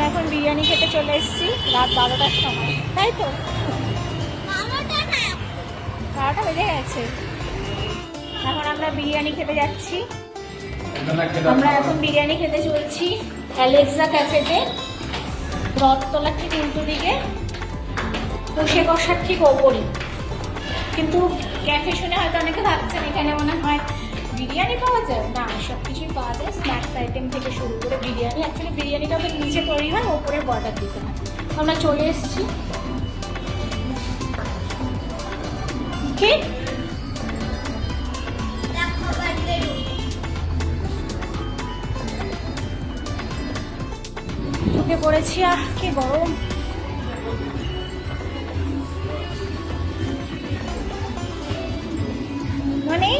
আমরা এখন বিরিয়ানি খেতে চলে এসেছি, রাত বারোটার সময়। তাই তো? বারোটা বেজে গেছে। এখন আমরা বিরিয়ানি খেতে যাচ্ছি। আমরা এখন বিরিয়ানি খেতে চলছি অ্যালেক্সা ক্যাফেতে। রথতলা ঠিক উল্টো দিকে। কষে কষার ঠিক ওপরে কিন্তু ক্যাফে শুনে হয়তো অনেকে ভাবছেন, এখানে মনে হয় বিরিয়ানি পাওয়া যায়? না সব কিছুই পাওয়া যায়। স্ন্যাক্স আইটেম থেকে শুরু করে বিরিয়ানি। অ্যাকচুয়ালি বিরিয়ানিটা ওদের নিচে তৈরি হয়, ওপরে বর্ডার দিতে হয়। আমরা চলে এসেছি। কি? ঢুকে পড়েছি আর কি গরম। মানে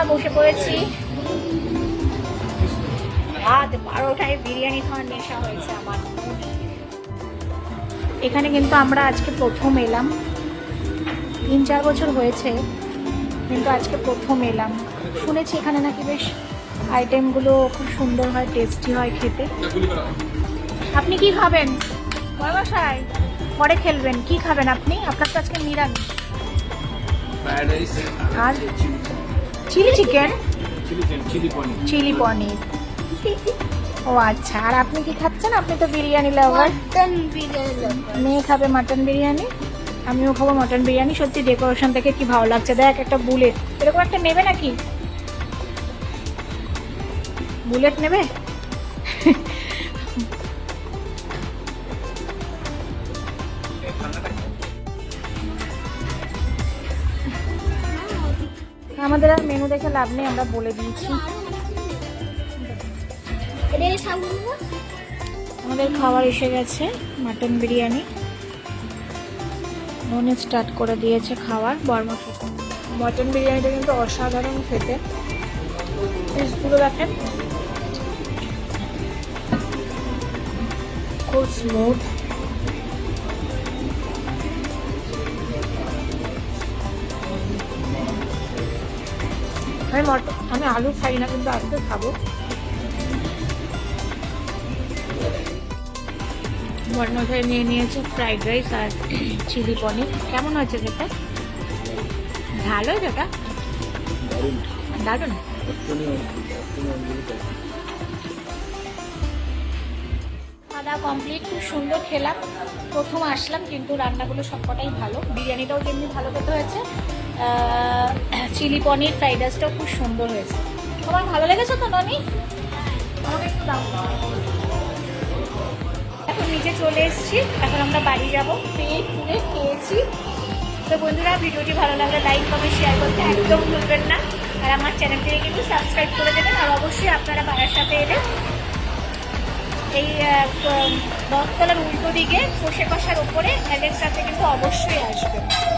আমরা বসে পড়েছি। রাত বারোটায় বিরিয়ানি খাওয়ার নেশা হয়েছে আমার। এখানে কিন্তু আমরা আজকে প্রথম এলাম। তিন চার বছর হয়েছে কিন্তু আজকে প্রথম এলাম। শুনেছি এখানে নাকি বেশ আইটেমগুলো খুব সুন্দর হয় টেস্টি হয় খেতে। আপনি কি খাবেন? বয়বাসায় পরে খেলবেন। কি খাবেন আপনি? আপনার তো আজকে নিরামিষ। আর? চিলি চিকেন চিলি পনির ও আচ্ছা আর আপনি কি খাচ্ছেন? আপনি তো বিরিয়ানি লাভার মটন বিরিয়ানি মেয়ে খাবে মাটন বিরিয়ানি আমিও খাব মটন বিরিয়ানি। সত্যি ডেকোরেশন দেখে কি ভালো লাগছে? দেখ একটা বুলেট এরকম একটা নেবে নাকি? বুলেট নেবে? আমাদের আর মেনু দেখে লাভ নেই আমরা বলে দিয়েছি। আমাদের খাবার এসে গেছে মাটন বিরিয়ানি। মনে স্টার্ট করে দিয়েছে খাবার বর্মা খেতে মটন বিরিয়ানিটা কিন্তু অসাধারণ খেতে। পিসগুলো দেখেন। খুব স্মুথ আমি মটন আমি আলু খাই না, কিন্তু আজকে খাব। বর্ণধায় নিয়ে নিয়েছে ফ্রাইড রাইস আর চিলি পনির। কেমন হয়েছে যেটা ভালো যেটা দারুণ। খাওয়া কমপ্লিট খুব সুন্দর খেলাম। প্রথম আসলাম, কিন্তু রান্নাগুলো সবকটাই ভালো। বিরিয়ানিটাও যেমনি ভালো খেতে হয়েছে। চিলি পনির ফ্রাইড রাইসটাও খুব সুন্দর হয়েছে। তোমার ভালো লেগেছে তো, ননি? এখন নিচে চলে এসেছি, এখন আমরা বাড়ি যাব। পেট পুরে খেয়েছি। তো বন্ধুরা, ভিডিওটি ভালো লাগলে লাইক কমেন্ট শেয়ার করতে একদম ভুলবেন না। আর আমার চ্যানেলটিকে কিন্তু সাবস্ক্রাইব করে দেবেন, আর অবশ্যই আপনারা বাড়ার সাথে এলে এই দশতলার উল্টো দিকে, কষে কষার ওপরে অ্যালেক্সাতে কিন্তু অবশ্যই আসবেন। দেখেন